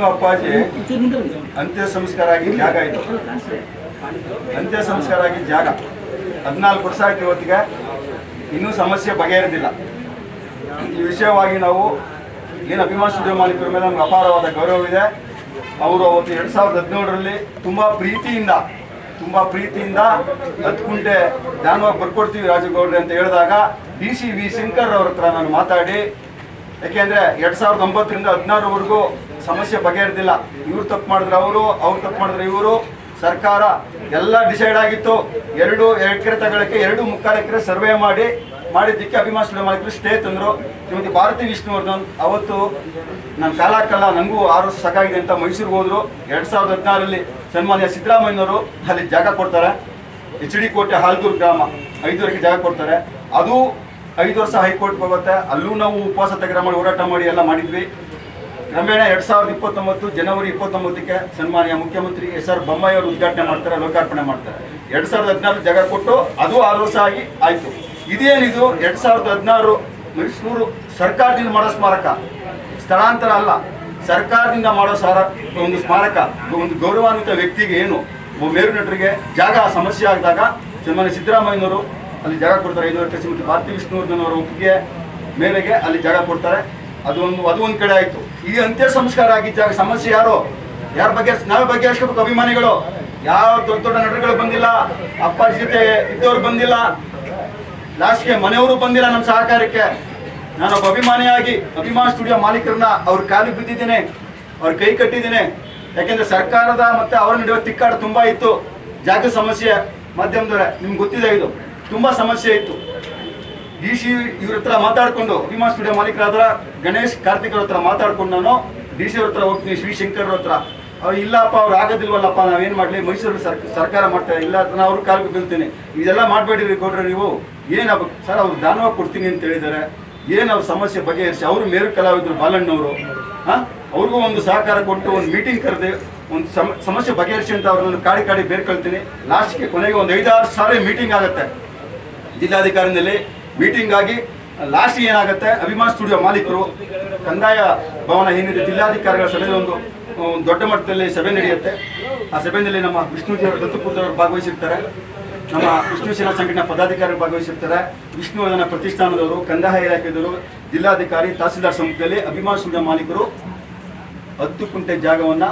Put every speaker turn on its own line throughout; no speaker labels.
ವಿಷ್ಣು ಅಪ್ಪಾಜಿ ಅಂತ್ಯ ಸಂಸ್ಕಾರ ಆಗಿ ಜಾಗ ಇದು ಅಂತ್ಯ ಸಂಸ್ಕಾರ ಆಗಿ ಜಾಗ. ಹದಿನಾಲ್ಕು ವರ್ಷ ಆಯ್ತು ಇವತ್ತಿಗೆ. ಇನ್ನೂ ಸಮಸ್ಯೆ ಬಗೆಹರಿದಿಲ್ಲ. ಈ ವಿಷಯವಾಗಿ ನಾವು ಏನು ಅಭಿಮಾನ ಸ್ಟುಡಿಯೋ ಮಾಲೀಕರ ಮೇಲೆ ನಮ್ಗೆ ಅಪಾರವಾದ ಇದೆ. ಅವರು ಅವತ್ತು ಎರಡು ಸಾವಿರದ ಹದಿನೇಳರಲ್ಲಿ ತುಂಬ ಪ್ರೀತಿಯಿಂದ ತುಂಬ ಪ್ರೀತಿಯಿಂದ ಹತ್ತು ಕುಂಟೆ ದಾನವಾಗಿ ಬರ್ಕೊಡ್ತೀವಿ ರಾಜಗೌಡ್ರಿ ಅಂತ ಹೇಳಿದಾಗ ಡಿ ಸಿ ವಿ ಶಂಕರ್ ಅವ್ರ ಹತ್ರ ನಾನು ಮಾತಾಡಿ. ಯಾಕೆಂದ್ರೆ ಎರಡು ಸಾವಿರದ ಒಂಬತ್ತರಿಂದ ಹದಿನಾರವರೆಗೂ ಸಮಸ್ಯೆ ಬಗೆಹರಿದಿಲ್ಲ. ಇವ್ರು ತಪ್ಪು ಮಾಡಿದ್ರೆ ಅವರು, ಅವ್ರು ತಪ್ಪು ಮಾಡಿದ್ರೆ ಇವರು. ಸರ್ಕಾರ ಎಲ್ಲ ಡಿಸೈಡ್ ಆಗಿತ್ತು. ಎರಡು ಎಕರೆ ತಗೊಳಕ್ಕೆ ಎರಡು ಮುಕ್ಕಾಲು ಎಕರೆ ಸರ್ವೆ ಮಾಡಿ, ಮಾಡಿದ್ದಕ್ಕೆ ಅಭಿಮಾನ ಮಾಡಿದ್ರು ಸ್ಟೇ ತಂದರು. ಶ್ರೀಮತಿ ಭಾರತಿ ವಿಷ್ಣುವರ್ಧನ್ ಅವತ್ತು ನನ್ನ ಕಾಲ ಕಾಲ ನನಗೂ ಆರು ವರ್ಷ ಸಾಕಾಗಿದೆ ಅಂತ ಮೈಸೂರಿಗೆ ಹೋದ್ರು. ಎರಡು ಸಾವಿರದ ಹದಿನಾರರಲ್ಲಿ ಸನ್ಮಾನ್ಯ ಸಿದ್ದರಾಮಯ್ಯನವರು ಅಲ್ಲಿ ಜಾಗ ಕೊಡ್ತಾರೆ. ಎಚ್ ಡಿ ಕೋಟೆ ಹಾಲ್ದೂರು ಗ್ರಾಮ, ಐದುವರೆಗೆ ಜಾಗ ಕೊಡ್ತಾರೆ. ಅದು ಐದು ವರ್ಷ ಹೈಕೋರ್ಟ್ ಹೋಗುತ್ತೆ. ಅಲ್ಲೂ ನಾವು ಉಪವಾಸ ತೆಗೆದ ಮಾಡಿ ಹೋರಾಟ ಮಾಡಿ ಎಲ್ಲ ಮಾಡಿದ್ವಿ. ಕ್ರಮೇಣ ಎರಡ್ ಸಾವಿರದ ಇಪ್ಪತ್ತೊಂಬತ್ತು ಜನವರಿ ಇಪ್ಪತ್ತೊಂಬತ್ತಕ್ಕೆ ಸನ್ಮಾನ್ಯ ಮುಖ್ಯಮಂತ್ರಿ ಎಸ್ ಆರ್ ಬೊಮ್ಮಾಯಿ ಅವರು ಉದ್ಘಾಟನೆ ಮಾಡ್ತಾರೆ, ಲೋಕಾರ್ಪಣೆ ಮಾಡ್ತಾರೆ. ಎರಡ್ ಸಾವಿರದ ಹದಿನಾರು ಜಾಗ ಕೊಟ್ಟು ಅದು ಆರು ವರ್ಷ ಆಗಿ ಆಯ್ತು. ಇದೇನಿದು ಎರಡ್ ಸಾವಿರದ ಹದಿನಾರು ಮೈಸೂರು ಸರ್ಕಾರದಿಂದ ಮಾಡೋ ಸ್ಮಾರಕ. ಸ್ಥಳಾಂತರ ಅಲ್ಲ. ಸರ್ಕಾರದಿಂದ ಮಾಡೋ ಸಾರ ಒಂದು ಸ್ಮಾರಕ. ಒಂದು ಗೌರವಾನ್ವಿತ ವ್ಯಕ್ತಿಗೆ ಏನು? ಮೇರು ನಟರಿಗೆ ಜಾಗ ಸಮಸ್ಯೆ ಆದಾಗ ಸನ್ಮಾನ್ಯ ಸಿದ್ದರಾಮಯ್ಯನವರು ಅಲ್ಲಿ ಜಾಗ ಕೊಡ್ತಾರೆ. ಐದು ವರ್ಷ ಶ್ರೀಮತಿ ಭಾರತಿ ವಿಷ್ಣುವರ್ಧನ್ ಅವರ ಒಪ್ಪಿಗೆ ಮೇರೆಗೆ ಅಲ್ಲಿ ಜಾಗ ಕೊಡ್ತಾರೆ. ಅದು ಒಂದು ಅದು ಒಂದು ಕಡೆ ಆಯ್ತು. ಈ ಅಂತ್ಯ ಸಂಸ್ಕಾರ ಆಗಿದ್ದಾಗ ಸಮಸ್ಯೆ ಯಾರು? ಯಾರ ಬಗ್ಗೆ, ನಾವೇ ಬಗೆಹರಿಸ್ಕೋಬೇಕು ಅಭಿಮಾನಿಗಳು? ಯಾವ ದೊಡ್ಡ ದೊಡ್ಡ ನಟರುಗಳು ಬಂದಿಲ್ಲ ಅಪ್ಪ ಜೊತೆ ಇದ್ದವ್ರು ಬಂದಿಲ್ಲ ಲಾಸ್ಟ್ಗೆ ಮನೆಯವರು ಬಂದಿಲ್ಲ ನಮ್ಮ ಸಹಕಾರಕ್ಕೆ. ನಾನೊಬ್ಬ ಅಭಿಮಾನಿಯಾಗಿ, ಅಭಿಮಾನ ಸ್ಟುಡಿಯೋ ಮಾಲೀಕರನ್ನ ಅವ್ರ ಕಾಲಿಗೆ ಬಿದ್ದಿದ್ದೇನೆ, ಅವ್ರ ಕೈ ಕಟ್ಟಿದ್ದೇನೆ. ಯಾಕೆಂದ್ರೆ ಸರ್ಕಾರದ ಮತ್ತೆ ಅವರ ನಡುವೆ ತಿಕ್ಕಾಟ ತುಂಬಾ ಇತ್ತು. ಜಾಗ ಸಮಸ್ಯೆ, ಮಾಧ್ಯಮದವರೇ, ನಿಮ್ಗೆ ಗೊತ್ತಿದೆ ಇದು. ತುಂಬಾ ಸಮಸ್ಯೆ ಇತ್ತು. ಡಿ ಸಿ ಇವ್ರ ಹತ್ರ ಮಾತಾಡಿಕೊಂಡು ಅಭಿಮಾ ಸ್ಟುಡಿಯೋ ಮಾಲೀಕರಾದ ಗಣೇಶ್ ಕಾರ್ತಿಕ್ ಅವ್ರ ಹತ್ರ ಮಾತಾಡ್ಕೊಂಡು ನಾನು ಡಿ ಸಿ ಅವ್ರ ಹತ್ರ ಹೋಗ್ತೀನಿ ಶ್ರೀಶಂಕರ್ ಹತ್ರ. ಅವ್ರು, ಇಲ್ಲಪ್ಪ, ಅವ್ರು ಆಗೋದಿಲ್ವಲ್ಲಪ್ಪ ನಾವೇನು ಮಾಡ್ಲಿ? ಮೈಸೂರು ಸರ್ ಸರ್ಕಾರ ಮಾಡ್ತಾರೆ ಇಲ್ಲ ನಾನು ಅವ್ರ ಕಾಲಿಗೆ ಬೀಳ್ತೀನಿ. ಇದೆಲ್ಲ ಮಾಡ್ಬೇಡಿ ಕೊಡ್ರಿ ನೀವು. ಏನಪ್ಪ ಸರ್, ಅವ್ರು ದಾನವಾಗಿ ಕೊಡ್ತೀನಿ ಅಂತ ಹೇಳಿದ್ದಾರೆ ಏನು ಅವ್ರ ಸಮಸ್ಯೆ ಬಗೆಹರಿಸಿ? ಅವರು ಮೇರು ಕಲಾವಿದರು ಬಾಲಣ್ಣವರು. ಹಾಂ? ಅವ್ರಿಗೂ ಒಂದು ಸಹಕಾರ ಕೊಟ್ಟು ಒಂದು ಮೀಟಿಂಗ್ ಕರೆದೆ, ಒಂದು ಸಮ, ಸಮಸ್ಯೆ ಬಗೆಹರಿಸಿ ಅಂತ ಅವ್ರನ್ನ ಕಾಡಿ ಕಾಡಿ ಬೇರ್ಕೊಳ್ತೀನಿ. ಲಾಸ್ಟ್ಗೆ ಕೊನೆಗೆ ಒಂದು ಐದಾರು ಸಾರಿ ಮೀಟಿಂಗ್ ಆಗುತ್ತೆ. ಜಿಲ್ಲಾಧಿಕಾರಿನಲ್ಲಿ ಮೀಟಿಂಗ್ ಆಗಿ ಲಾಸ್ಟ್ ಏನಾಗುತ್ತೆ? ಅಭಿಮಾನ್ ಸ್ಟುಡಿಯೋ ಮಾಲೀಕರು, ಕಂದಾಯ ಭವನ ಏನಿದೆ ಜಿಲ್ಲಾಧಿಕಾರಿಗಳ ಸಭೆಯಲ್ಲಿ ಒಂದು ದೊಡ್ಡ ಮಟ್ಟದಲ್ಲಿ ಸಭೆ ನಡೆಯುತ್ತೆ. ಆ ಸಭೆಯಲ್ಲಿ ನಮ್ಮ ವಿಷ್ಣುಜಿಯವರು ದತ್ತುಪುತ್ರವರು ಭಾಗವಹಿಸಿರ್ತಾರೆ. ನಮ್ಮ ವಿಷ್ಣು ಸೇನಾ ಸಂಘಟನಾ ಪದಾಧಿಕಾರಿಗಳು ಭಾಗವಹಿಸಿರ್ತಾರೆ. ವಿಷ್ಣುವರ್ಧನ ಪ್ರತಿಷ್ಠಾನದವರು, ಕಂದಾಯ ಇಲಾಖೆಯವರು, ಜಿಲ್ಲಾಧಿಕಾರಿ, ತಹಸೀಲ್ದಾರ್ ಸಮ್ಮುಖದಲ್ಲಿ ಅಭಿಮಾನ್ ಸ್ಟುಡಿಯೋ ಮಾಲೀಕರು ಹತ್ತು ಕುಂಟೆ ಜಾಗವನ್ನ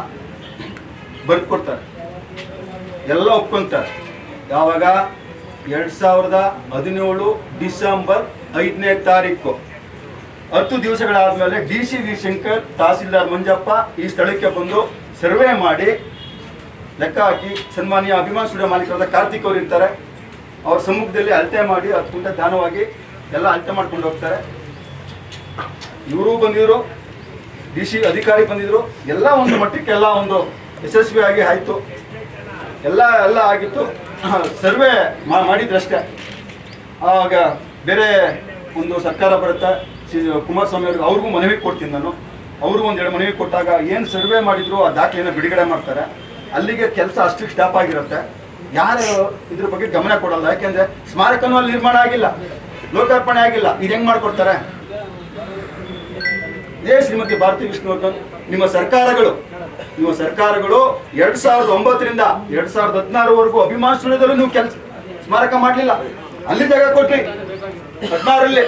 ಬರ್ಕೊಡ್ತಾರೆ ಎಲ್ಲ ಒಪ್ಕೊಂತಾರೆ. ಯಾವಾಗ? ಎರಡ್ ಸಾವಿರದ ಹದಿನೇಳು ಡಿಸೆಂಬರ್ ಐದನೇ ತಾರೀಕು. ಹತ್ತು ದಿವಸಗಳಾದ್ಮೇಲೆ D C V Shankar tahsildar Manjappa ಈ ಸ್ಥಳಕ್ಕೆ ಬಂದು ಸರ್ವೆ ಮಾಡಿ ಲೆಕ್ಕ ಹಾಕಿ ಸನ್ಮಾನ್ಯ ಅಭಿಮಾನ ಸ್ಟುಡಿಯೋ ಮಾಲೀಕರಾದ ಕಾರ್ತಿಕ್ ಅವರು ಇರ್ತಾರೆ. ಅವ್ರ ಸಮ್ಮುಖದಲ್ಲಿ ಅಳತೆ ಮಾಡಿ ಹತ್ತು ದಾನವಾಗಿ ಎಲ್ಲ ಅಳತೆ ಮಾಡ್ಕೊಂಡು ಹೋಗ್ತಾರೆ. ಇವರು ಬಂದಿದ್ರು, ಡಿ ಸಿ ಅಧಿಕಾರಿ ಬಂದಿದ್ರು, ಎಲ್ಲ ಒಂದು ಮಟ್ಟಕ್ಕೆ ಎಲ್ಲ ಒಂದು ಯಶಸ್ವಿಯಾಗಿ ಆಯ್ತು. ಎಲ್ಲ ಎಲ್ಲ ಆಗಿತ್ತು. ಸರ್ವೆ ಮಾಡಿದ್ರಷ್ಟೇ. ಆವಾಗ ಬೇರೆ ಒಂದು ಸರ್ಕಾರ ಬರುತ್ತೆ, ಸಿ ಕುಮಾರಸ್ವಾಮಿ ಅವ್ರಿಗೆ ಅವ್ರಿಗೂ ಮನವಿ ಕೊಡ್ತೀನಿ ನಾನು. ಅವ್ರಿಗೂ ಒಂದೆರಡು ಮನವಿ ಕೊಟ್ಟಾಗ ಏನು ಸರ್ವೆ ಮಾಡಿದ್ರು, ಆ ದಾಖಲೆಯನ್ನು ಬಿಡುಗಡೆ ಮಾಡ್ತಾರೆ. ಅಲ್ಲಿಗೆ ಕೆಲಸ ಅಷ್ಟಕ್ಕೆ ಸ್ಟಾಪ್ ಆಗಿರುತ್ತೆ. ಯಾರು ಇದ್ರ ಬಗ್ಗೆ ಗಮನ ಕೊಡಲ್ಲ. ಯಾಕೆಂದ್ರೆ ಸ್ಮಾರಕನೂ ಅಲ್ಲಿ ನಿರ್ಮಾಣ ಆಗಿಲ್ಲ. ಲೋಕಾರ್ಪಣೆ ಆಗಿಲ್ಲ. ಇದು ಹೆಂಗ್ ಮಾಡ್ಕೊಡ್ತಾರೆ? ಇದೇ ಶ್ರೀಮತಿ ಭಾರತಿ ವಿಷ್ಣುವರ್ಧನ್ ನಿಮ್ಮ ಸರ್ಕಾರಗಳು ನಿಮ್ಮ ಸರ್ಕಾರಗಳು ಎರಡ್ ಸಾವಿರದ ಒಂಬತ್ತರಿಂದ ಎರಡ್ ಸಾವಿರದ ಹದಿನಾರವರೆಗೂ ಅಭಿಮಾನ ಸ್ಟುಡಿಯೋದಲ್ಲೂ ನೀವು ಕೆಲಸ ಸ್ಮಾರಕ ಮಾಡಲಿಲ್ಲ. ಅಲ್ಲಿ ಜಾಗ ಕೊಟ್ಟಿ ಹದಿನಾರಲ್ಲಿ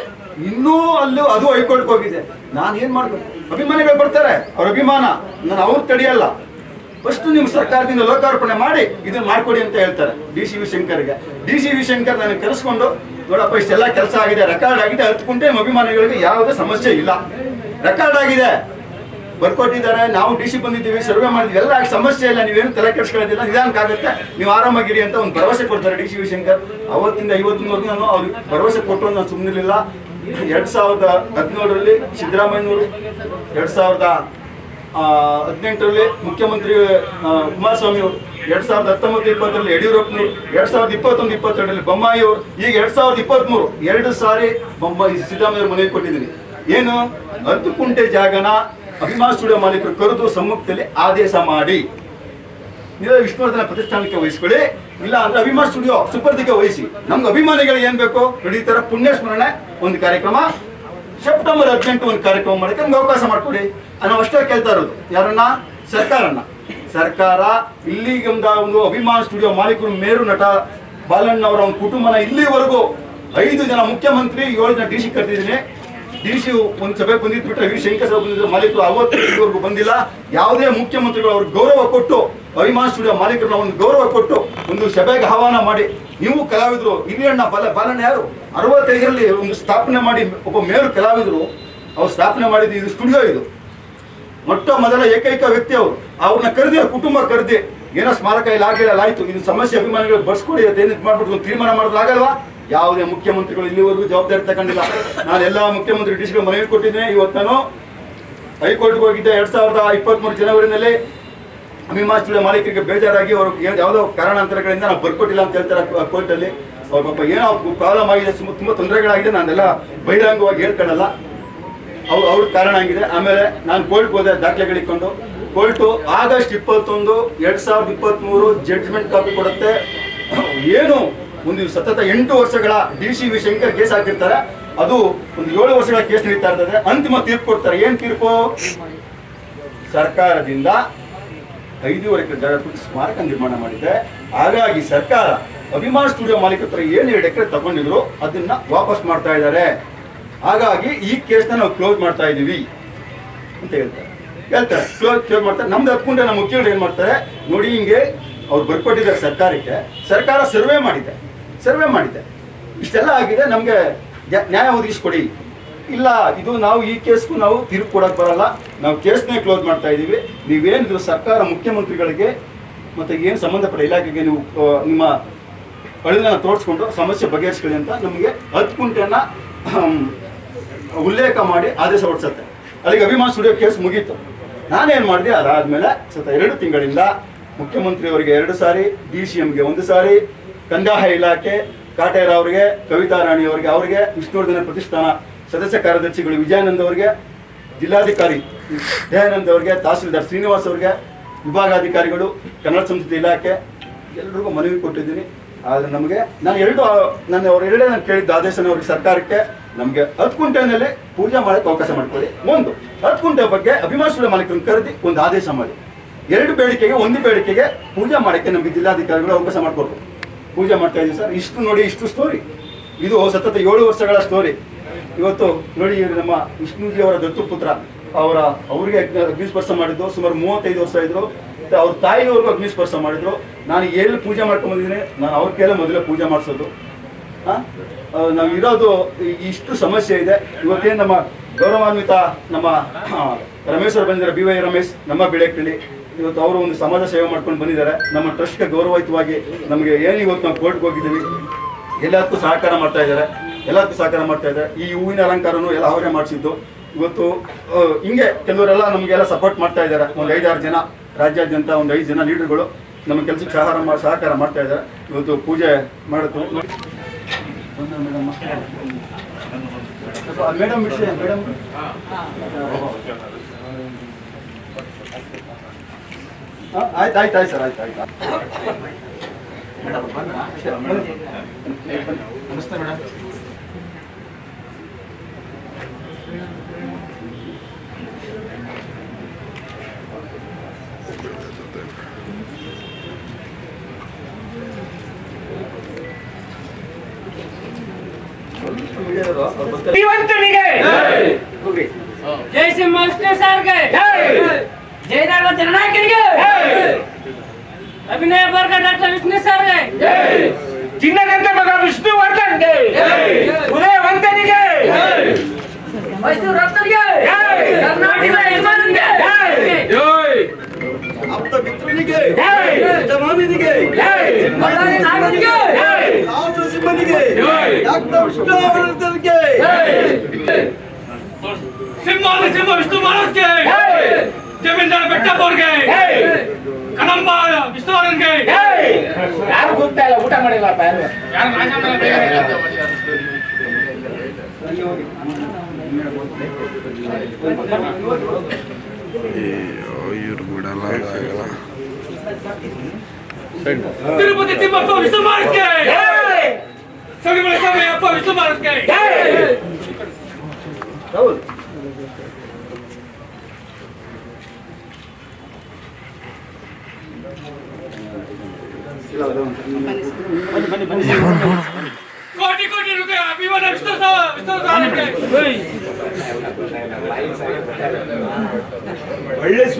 ಇನ್ನೂ ಅಲ್ಲೂ ಅದು ಹೈಕೋರ್ಟ್ ಹೋಗಿದೆ. ನಾನು ಏನ್ ಮಾಡ್ಬೇಕು? ಅಭಿಮಾನಿಗಳು ಬರ್ತಾರೆ. ಅವ್ರ ಅಭಿಮಾನ. ನಾನು ಅವ್ರು ತಡೆಯಲ್ಲ ಫಸ್ಟ್ ನಿಮ್ಮ ಸರ್ಕಾರದಿಂದ ಲೋಕಾರ್ಪಣೆ ಮಾಡಿ ಇದನ್ನ ಮಾಡ್ಕೊಡಿ ಅಂತ ಹೇಳ್ತಾರೆ ಡಿ ಸಿ ವಿ ಶಂಕರ್ಗೆ ಡಿ ಸಿ ವಿ ಶಂಕರ್ ನನಗೆ ಕರೆಸ್ಕೊಂಡು, ನೋಡಪ್ಪ, ಇಷ್ಟೆಲ್ಲ ಕೆಲಸ ಆಗಿದೆ ರೆಕಾರ್ಡ್ ಆಗಿದೆ ಹತ್ಕೊಂಡೆ ಅಭಿಮಾನಿಗಳಿಗೆ ಯಾವುದೇ ಸಮಸ್ಯೆ ಇಲ್ಲ. ರೆಕಾರ್ಡ್ ಆಗಿದೆ. ಬರ್ಕೊಟ್ಟಿದ್ದಾರೆ, ನಾವು ಡಿ ಸಿ ಬಂದಿದ್ದೀವಿ ಸರ್ವೆ ಮಾಡಿದ್ವಿ, ಎಲ್ಲ ಸಮಸ್ಯೆ ಇಲ್ಲ, ನೀವೇನು ತಲೆ ಕೆಡ್ಸ್ಕೊಳ್ಳೋದಿಲ್ಲ ನಿಧಾನಕ್ಕಾಗುತ್ತೆ ನೀವು ಆರಾಮಾಗಿರಿ ಅಂತ ಒಂದು ಭರವಸೆ ಕೊಡ್ತಾರೆ ಡಿ ಸಿ ವಿ ಶಂಕರ್ ಅವತ್ತಿಂದ ಇವತ್ತಿನವರೆಗೂ ನಾನು ಅವ್ರಿಗೆ ಭರವಸೆ ಕೊಟ್ಟರು ನಾನು ಸುಮ್ಮನಿರಲಿಲ್ಲ ಎರಡ್ ಸಾವಿರದ ಹದಿನೇಳರಲ್ಲಿ ಸಿದ್ದರಾಮಯ್ಯನವರು, ಎರಡ್ ಸಾವಿರದ ಹದಿನೆಂಟರಲ್ಲಿ ಮುಖ್ಯಮಂತ್ರಿ ಕುಮಾರಸ್ವಾಮಿ ಅವರು, ಎರಡ್ ಸಾವಿರದ ಹತ್ತೊಂಬತ್ತು ಇಪ್ಪತ್ತರಲ್ಲಿ ಯಡಿಯೂರಪ್ಪನವರು, ಎರಡ್ ಸಾವಿರದ ಇಪ್ಪತ್ತೊಂದು ಇಪ್ಪತ್ತೆರಡರಲ್ಲಿ ಬೊಮ್ಮಾಯಿ ಅವರು, ಈಗ ಎರಡ್ ಸಾವಿರದ ಇಪ್ಪತ್ಮೂರು, ಎರಡು ಸಾರಿ ಬೊಮ್ಮಾಯಿ ಸಿದ್ದರಾಮಯ್ಯ ಮನವಿ ಕೊಟ್ಟಿದ್ದೀನಿ. ಏನು? ಹತ್ತು ಕುಂಟೆ ಜಾಗನ ಅಭಿಮಾನ ಸ್ಟುಡಿಯೋ ಮಾಲೀಕರು ಕರೆದು ಸಮ್ಮುಖದಲ್ಲಿ ಆದೇಶ ಮಾಡಿ. ನೀವು ವಿಷ್ಣುವರ್ಧನ ಪ್ರತಿಷ್ಠಾನಕ್ಕೆ ವಹಿಸ್ಕೊಳ್ಳಿ. ಇಲ್ಲ ಅಂದ್ರೆ ಅಭಿಮಾನ ಸ್ಟುಡಿಯೋ ಸುಪರ್ದಿಗೆ ವಹಿಸಿ. ನಮ್ಗೆ ಅಭಿಮಾನಿಗಳು ಏನ್ ಬೇಕು? ನಡೀತಾರ ಪುಣ್ಯ ಸ್ಮರಣೆ ಒಂದು ಕಾರ್ಯಕ್ರಮ. ಸೆಪ್ಟೆಂಬರ್ ಹದಿನೆಂಟು ಒಂದು ಕಾರ್ಯಕ್ರಮ ಮಾಡಕ್ಕೆ ನಮ್ಗೆ ಅವಕಾಶ ಮಾಡ್ಕೊಡಿ. ನಾವು ಅಷ್ಟೇ ಕೇಳ್ತಾ ಇರೋದು. ಯಾರನ್ನ? ಸರ್ಕಾರನ ಸರ್ಕಾರ ಇಲ್ಲಿಗೊಂದ ಒಂದು ಅಭಿಮಾನ್ ಸ್ಟುಡಿಯೋ ಮಾಲೀಕರು ಮೇರು ನಟ ಬಾಲಣ್ಣ ಅವರ ಒಂದು ಕುಟುಂಬನ ಇಲ್ಲಿವರೆಗೂ ಐದು ಜನ ಮುಖ್ಯಮಂತ್ರಿ, ಏಳು ಜನ ಡಿ ಸಿ ಕರೆದಿದ್ದೀನಿ ಡಿ ಸಿ ಒಂದು ಸಭೆ ಬಂದಿದ್ದು ಬಿಟ್ಟರೆ ವಿ ಶಂಕರ್ ಸಭೆ ಬಂದಿದ್ರು, ಮಾಲೀಕರು ಅವತ್ತು ಬಂದಿಲ್ಲ. ಯಾವುದೇ ಮುಖ್ಯಮಂತ್ರಿಗಳು ಅವ್ರಿಗೆ ಗೌರವ ಕೊಟ್ಟು ಅಭಿಮಾನ ಸ್ಟುಡಿಯೋ ಮಾಲೀಕರನ್ನ ಒಂದು ಗೌರವ ಕೊಟ್ಟು ಒಂದು ಸಭೆಗೆ ಆಹ್ವಾನ ಮಾಡಿ. ನೀವು ಕಲಾವಿದರು, ಹಿರಿಯಣ್ಣ ಬಲ, ಬಾಲಣ್ಣ ಯಾರು? ಅರವತ್ತೈದರಲ್ಲಿ ಒಂದು ಸ್ಥಾಪನೆ ಮಾಡಿ, ಒಬ್ಬ ಮೇರು ಕಲಾವಿದರು. ಅವ್ರು ಸ್ಥಾಪನೆ ಮಾಡಿದ್ದು ಇದು ಸ್ಟುಡಿಯೋ ಇದು. ಮೊಟ್ಟ ಮೊದಲ ಏಕೈಕ ವ್ಯಕ್ತಿ ಅವರು. ಅವ್ರನ್ನ ಕರೆದಿ, ಕುಟುಂಬ ಕರೆದಿ ಏನೋ ಸ್ಮಾರಕ ಇಲ್ಲ, ಆಗಿಲ್ಲ ಆಯ್ತು. ಇದು ಸಮಸ್ಯೆ ಅಭಿಮಾನಿಗಳು ಬರ್ಸ್ಕೊಡಿ ಅದೇನು ಮಾಡ್ಬಿಟ್ಟು ತೀರ್ಮಾನ ಮಾಡೋದಾಗಲ್ವಾ ಯಾವುದೇ ಮುಖ್ಯಮಂತ್ರಿಗಳು ಇಲ್ಲಿವರೆಗೂ ಜವಾಬ್ದಾರಿ ತಗೊಂಡಿಲ್ಲ. ನಾನು ಎಲ್ಲ ಮುಖ್ಯಮಂತ್ರಿ ಡಿಸಿಗೆ ಮನವಿ ಕೊಟ್ಟಿದ್ದೇನೆ. ಇವತ್ತು ನಾನು ಹೈಕೋರ್ಟ್ಗೆ ಹೋಗಿದ್ದೆ ಎರಡು ಸಾವಿರದ ಇಪ್ಪತ್ತ್ಮೂರು ಜನವರಿನಲ್ಲಿ. ಸ್ಟುಡಿಯೋ ಮಾಲೀಕರಿಗೆ ಬೇಜಾರಾಗಿ ಅವರು ಯಾವುದೋ ಕಾರಣಾಂತರಗಳಿಂದ ನಾವು ಬರ್ಕೊಟ್ಟಿಲ್ಲ ಅಂತ ಹೇಳ್ತಾರೆ ಕೋರ್ಟಲ್ಲಿ. ಅವ್ರ ಪಾಪ ಏನೋ ಪ್ರಾಬ್ಲಮ್ ಆಗಿದೆ, ಸುಮ್ಮ ತುಂಬ ತೊಂದರೆಗಳಾಗಿದೆ, ನಾನೆಲ್ಲ ಬಹಿರಂಗವಾಗಿ ಹೇಳ್ಕೊಳ್ಳಲ್ಲ ಅವ್ರು ಅವ್ರ ಕಾರಣ ಆಗಿದೆ. ಆಮೇಲೆ ನಾನು ಕೋರ್ಟ್ಗೆ ಹೋದೆ ದಾಖಲೆಗಳಿಕೊಂಡು ಕೋರ್ಟು ಆಗಸ್ಟ್ ಇಪ್ಪತ್ತೊಂದು ಎರಡ್ ಸಾವಿರದ ಇಪ್ಪತ್ತ್ಮೂರು ಜಡ್ಜ್ಮೆಂಟ್ ಕಾಪಿ ಕೊಡುತ್ತೆ. ಏನು ಒಂದು ಸತತ ಎಂಟು ವರ್ಷಗಳ D C V Shankar case ಹಾಕಿರ್ತಾರೆ. ಅದು ಒಂದು ಏಳು ವರ್ಷಗಳ ಕೇಸ್ ನಡೀತಾ ಇರ್ತದೆ. ಅಂತಿಮ ತೀರ್ಪು ಕೊಡ್ತಾರೆ. ಏನ್ ತೀರ್ಪು? ಸರ್ಕಾರದಿಂದ ಐದೂವರೆ ಜಾಗ ಸ್ಮಾರಕ ನಿರ್ಮಾಣ ಮಾಡಿದೆ. ಹಾಗಾಗಿ ಸರ್ಕಾರ ಅಭಿಮಾನ ಸ್ಟುಡಿಯೋ ಮಾಲೀಕತ್ರ ಏನು ಎರಡು ಎಕರೆ ತಗೊಂಡಿದ್ರು, ಅದನ್ನ ವಾಪಸ್ ಮಾಡ್ತಾ ಇದ್ದಾರೆ. ಹಾಗಾಗಿ ಈ ಕೇಸ್ನ ನಾವು ಕ್ಲೋಸ್ ಮಾಡ್ತಾ ಇದ್ದೀವಿ ಅಂತ ಹೇಳ್ತಾರೆ. ಹೇಳ್ತಾರೆ. ಕ್ಲೋಸ್ ಕ್ಲೋಸ್ ಮಾಡ್ತಾರೆ. ನಮ್ದು ಹತ್ಕೊಂಡ್ರೆ ನಮ್ಮ ಮುಖ್ಯರು ಏನ್ ಮಾಡ್ತಾರೆ? ನೋಡಿ ಹಿಂಗೆ ಅವ್ರು ಬರ್ಕೊಟ್ಟಿದ್ದಾರೆ ಸರ್ಕಾರಕ್ಕೆ. ಸರ್ಕಾರ ಸರ್ವೆ ಮಾಡಿದೆ. ಸರ್ವೆ ಮಾಡಿದೆ ಇಷ್ಟೆಲ್ಲ ಆಗಿದೆ, ನಮಗೆ ನ್ಯಾಯ ಒದಗಿಸ್ಕೊಡಿ. ಇಲ್ಲ, ಇದು ನಾವು ಈ ಕೇಸ್ಗೂ ನಾವು ತೀರ್ಪು ಕೊಡೋಕೆ ಬರಲ್ಲ. ನಾವು ಕೇಸ್ನೇ ಕ್ಲೋಸ್ ಮಾಡ್ತಾ ಇದ್ದೀವಿ ನೀವೇನಿದ್ರು ಸರ್ಕಾರ ಮುಖ್ಯಮಂತ್ರಿಗಳಿಗೆ ಮತ್ತು ಏನು ಸಂಬಂಧಪಟ್ಟ ಇಲಾಖೆಗೆ ನೀವು ನಿಮ್ಮ ಅಳಿನ ತೋರಿಸ್ಕೊಂಡು ಸಮಸ್ಯೆ ಬಗೆಹರಿಸ್ಕೊಳ್ಳಿ ಅಂತ ನಮಗೆ ಹತ್ತು ಕುಂಟೆನ ಉಲ್ಲೇಖ ಮಾಡಿ ಆದೇಶ ಹೊರಡಿಸುತ್ತೆ ಅಲ್ಲಿಗೆ ಅಭಿಮಾನ ಸ್ಟುಡಿಯೋ ಕೇಸ್ ಮುಗೀತು. ನಾನೇನು ಮಾಡಿದೆ? ಅದಾದಮೇಲೆ ಸತ ಎರಡು ತಿಂಗಳಿಂದ ಮುಖ್ಯಮಂತ್ರಿಯವರಿಗೆ ಎರಡು ಸಾರಿ, ಡಿ ಸಿ ಎಮ್ಗೆ ಒಂದು ಸಾರಿ ಕಂದಾಯ ಇಲಾಖೆ, ಕಾಟೇರ ಅವರಿಗೆ, ಕವಿತಾ ರಾಣಿ ಅವರಿಗೆ ಅವರಿಗೆ ವಿಷ್ಣುವರ್ಧನ ಪ್ರತಿಷ್ಠಾನ, ಸದಸ್ಯ ಕಾರ್ಯದರ್ಶಿಗಳು ವಿಜಯಾನಂದ್ ಅವರಿಗೆ, ಜಿಲ್ಲಾಧಿಕಾರಿ ದಯಾನಂದ್ ಅವರಿಗೆ, ತಹಸೀಲ್ದಾರ್ ಶ್ರೀನಿವಾಸ್ ಅವರಿಗೆ, ವಿಭಾಗಾಧಿಕಾರಿಗಳು, ಕನ್ನಡ ಸಂಸ್ಕೃತಿ ಇಲಾಖೆ, ಎಲ್ರಿಗೂ ಮನವಿ ಕೊಟ್ಟಿದ್ದೀನಿ. ಆದರೆ ನಮಗೆ ನಾನು ಎರಡು, ನಾನು ಅವ್ರ ಎರಡೇ ನಾನು ಕೇಳಿದ್ದ ಆದೇಶನ ಅವ್ರಿಗೆ ಸರ್ಕಾರಕ್ಕೆ ನಮಗೆ ಹತ್ತು ಕುಂಟೆನಲ್ಲಿ ಪೂಜೆ ಮಾಡಕ್ಕೆ ಅವಕಾಶ ಮಾಡ್ಕೊಳ್ಳಿ ಒಂದು ಹತ್ತು ಕುಂಟೆ ಬಗ್ಗೆ ಅಭಿಮಾನಿಸುವ ಮಾಲೀಕರನ್ನು ಕರೆದಿ ಒಂದು ಆದೇಶ ಮಾಡಿ. ಎರಡು ಬೇಡಿಕೆಗೆ, ಒಂದು ಬೇಡಿಕೆಗೆ ಪೂಜೆ ಮಾಡೋಕ್ಕೆ ನಮಗೆ ಜಿಲ್ಲಾಧಿಕಾರಿಗಳು ಅವಕಾಶ ಮಾಡಿಕೊಡ್ರು ಪೂಜೆ ಮಾಡ್ತಾ ಇದ್ದೀನಿ ಸರ್. ಇಷ್ಟು ನೋಡಿ ಇಷ್ಟು ಸ್ಟೋರಿ ಇದು ಸತತ ಏಳು ವರ್ಷಗಳ ಸ್ಟೋರಿ ಇವತ್ತು ನೋಡಿ ನಮ್ಮ ವಿಷ್ಣುಜಿ ಅವರ ದತ್ತು ಪುತ್ರ. ಅವರ ಅವರಿಗೆ ಅಗ್ನಿ ಅಗ್ನಿಸ್ಪರ್ಶ ಮಾಡಿದ್ರು. ಸುಮಾರು ಮೂವತ್ತೈದು ವರ್ಷ ಇದ್ರು. ಅವ್ರ ತಾಯಿಯವ್ರಿಗೂ ಅಗ್ನಿಸ್ಪರ್ಶ ಮಾಡಿದ್ರು. ನಾನು ಎಲ್ಲಿ ಪೂಜೆ ಮಾಡ್ಕೊಂಡ್ ಬಂದಿದ್ದೀನಿ. ನಾನು ಅವ್ರ ಕೈಲೇ ಮೊದಲೇ ಪೂಜೆ ಮಾಡಿಸೋದು. ನಾವು ಇರೋದು ಇಷ್ಟು ಸಮಸ್ಯೆ ಇದೆ. ಇವತ್ತೇನು ನಮ್ಮ ಗೌರವಾನ್ವಿತ ನಮ್ಮ ರಮೇಶ್ ಅವರು ಬಂದಿದ್ದಾರೆ. ಬಿ ವೈ ರಮೇಶ್, ನಮ್ಮ ಬಿಳೆಕಳ್ಳಿ ಇವತ್ತು ಅವರು ಒಂದು ಸಮಾಜ ಸೇವೆ ಮಾಡ್ಕೊಂಡು ಬಂದಿದ್ದಾರೆ. ನಮ್ಮ ಟ್ರಸ್ಟ್ಗೆ ಗೌರವಯುತವಾಗಿ ನಮಗೆ ಏನು ಇವತ್ತು ನಾವು ಕೋರ್ಟ್ಗೆ ಹೋಗಿದ್ದೀವಿ. ಎಲ್ಲದಕ್ಕೂ ಸಹಕಾರ ಮಾಡ್ತಾ ಇದ್ದಾರೆ. ಎಲ್ಲದಕ್ಕೂ ಸಹಕಾರ ಮಾಡ್ತಾ ಇದ್ದಾರೆ. ಈ ಹೂವಿನ ಅಲಂಕಾರನೂ ಎಲ್ಲ ಅವರೇ ಮಾಡಿಸಿದ್ದು. ಇವತ್ತು ಹಿಂಗೆ ಕೆಲವರೆಲ್ಲ ನಮಗೆಲ್ಲ ಸಪೋರ್ಟ್ ಮಾಡ್ತಾ ಇದ್ದಾರೆ. ಒಂದು ಐದಾರು ಜನ, ರಾಜ್ಯಾದ್ಯಂತ ಒಂದು ಐದು ಜನ ಲೀಡರ್ಗಳು ನಮ್ಮ ಕೆಲಸಕ್ಕೆ ಸಹಕಾರ ಮಾಡಿ ಸಹಕಾರ ಮಾಡ್ತಾ ಇದ್ದಾರೆ. ಇವತ್ತು ಪೂಜೆ ಮಾಡುತ್ತೆ ಮೇಡಮ್. ಮೇಡಮ್. ಆಯ್ತು ಆಯ್ತು ಆಯ್ತು ಸರ್ ಆಯ್ತು ಆಯ್ತು
ನಮಸ್ತೆ ಮೇಡಮ್
ಶ್ರೀಮಂತನಿಗೆ
ಹೋಗ್ರಿ
ಜೈ ಶ್ರೀ ಮಾಸ್ಟರ್ ಸಾರ್ಗೆ ಜಯನಾಡ ಜನನಾಯಕನಿಗೆ! ಅಭಿನಯ ಬರ್ಗ ಡಾಕ್ಟರ್ ವಿಷ್ಣು ಸರ್ಗೆ!
ಚಿನ್ನದಂತ ಮಗ ವಿಷ್ಣು ವಿಷ್ಣುವರ್ಧನ್ಗೆ ಉದಯವಂತನಿಗೆ!
ಮೈಸೂರು ರತ್ನರಿಗೆ ಕರ್ನಾಟಕ ಯಜಮಾನನಿಗೆ!
ಆಪ್ತ ಮಿತ್ರನಿಗೆ!
ಜೈ!
ಯಜಮಾನನಿಗೆ!
ನಾಗನಿಗೆ!
ದಾಸ ಸಿಂಹನಿಗೆ! ಡಾಕ್ಟರ್ ವಿಷ್ಣುವರ್ಧನ್ಗೆ
ಸಿಂಹಾದ ಸಿಂಹ ವಿಷ್ಣು ಮಹಾರಾಜ್ಗೆ ಬೆಟ್ಟಪ್ಪವ್ರಿಗೆ ಕದಂಬ ವಿಷ್ಣುವರ್ಧನ್ಗೆ.
ಯಾರು ಗೊತ್ತಾ ಇಲ್ಲ ಊಟ
ಬೇಗ
ಇವ್ರು ಬಿಡಲ್ಲ
ತಿರುಪತಿ ತಿಮ್ಮಪ್ಪ ವಿಷ್ಣು ಮಹಾರಾಜ್ಗೆ ಸವಿಮಲ ಸ್ವಾಮಿಯಪ್ಪ ವಿಷ್ಣು ಮಾರಕ್ಕೆ
ಹೌದು
ಕೋಟಿ ಕೋಟಿ ರೂಪಾಯಿ ಅಭಿಮಾನ ವಿಷ್ಣು ಸಾವ ವಿಷ್ಣು ಸಾವರ್ಕರ್
ಒಳ್ಳೆಸ್ಬೇಕು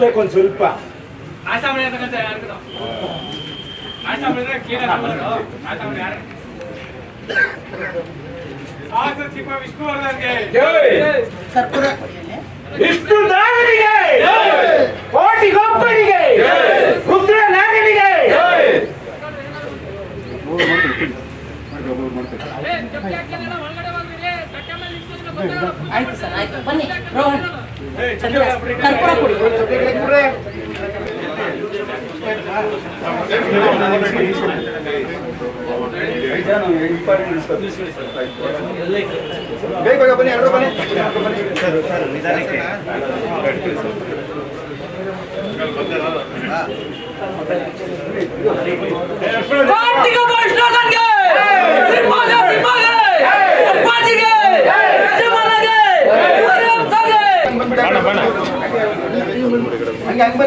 ಒಂದು ಸ್ವಲ್ಪ
ನಾಷ್ಟ ಮಾಡಿ ಅಂತಕ್ಕಂಥ ಯಾರ್ಗದು? ನಾಷ್ಟ ಮಾಡಿದ್ರೆ ಕೇಳ ನಾಷ್ಟ ಮಾಡಿ ಯಾರು ಆಸ ಸಿಂಹ ವಿಷ್ಣುವರ್ಧನ್ಗೆ
ವಿಷ್ಣು ನಾಗನಿಗೆ! ಕೋಟಿ ಗೊಬ್ಬನಿಗೆ ರುದ್ರ ನಾಗನಿಗೆ!
ಆಯ್ತು ಸರ್ ಆಯ್ತು. ಬನ್ನಿ ರೋಹನ್. ಕರ್ಪೂರ ಕೊಡಿ
ಬೇಗ ಬೇಗ ಬನ್ನಿ ಎಲ್ಲರೂ ಬನ್ನಿ
ಕಾರ್ತಿಕ ವೈಷ್ಣವನಿಗೆ